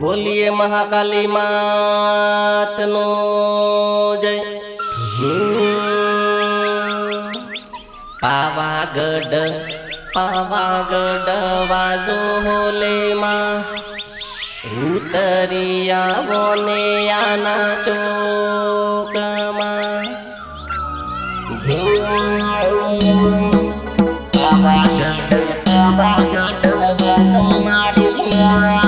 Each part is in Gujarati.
બોલીએ મહાકાલી માતનો જય. પાવાગઢ પાવાગઢ વાજો હોલેમાં ઉતરિયા વોને આના ચોકમાં. પાવાગઢ પાવાગઢ વાજો મારી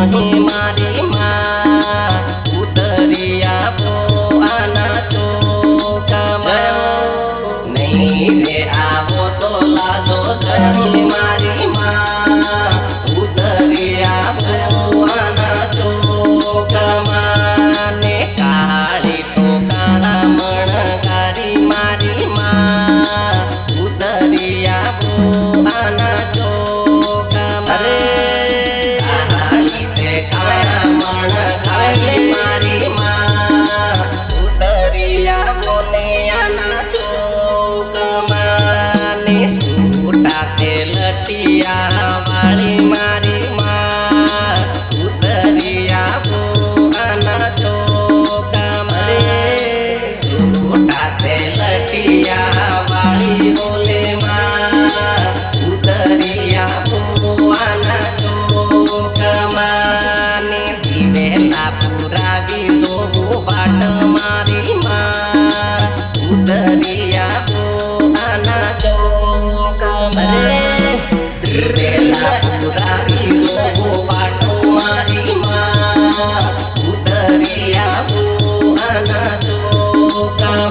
Mani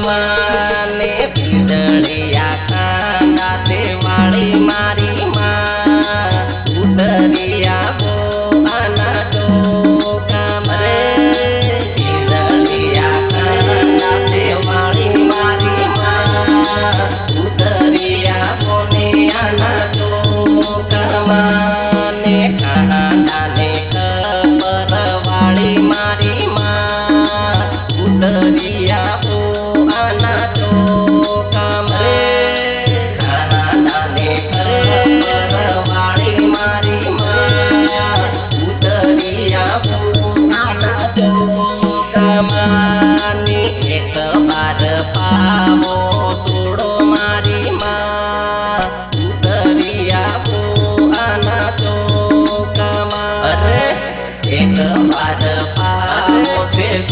love.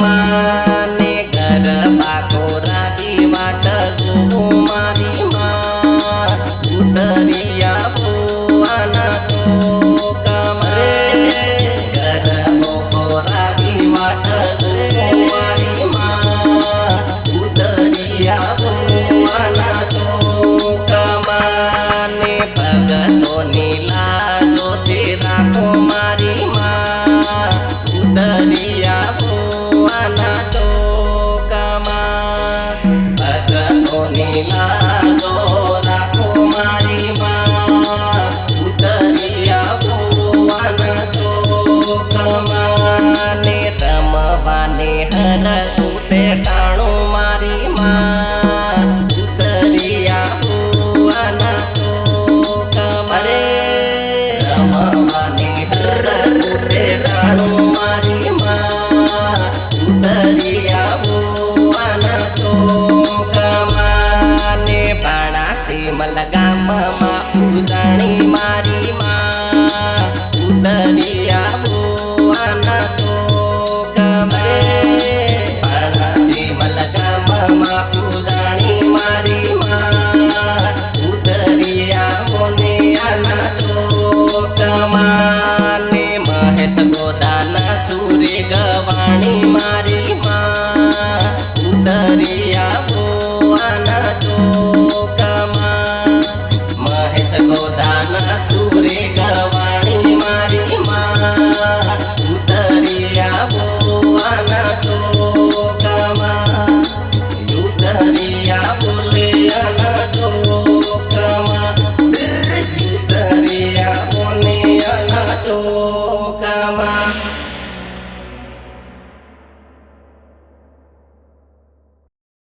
Música મારી હન કૂતે ટાણું મારી માં. ઉતરિયા કુવાના ಗೋದಾನ ಸೂರೆಗ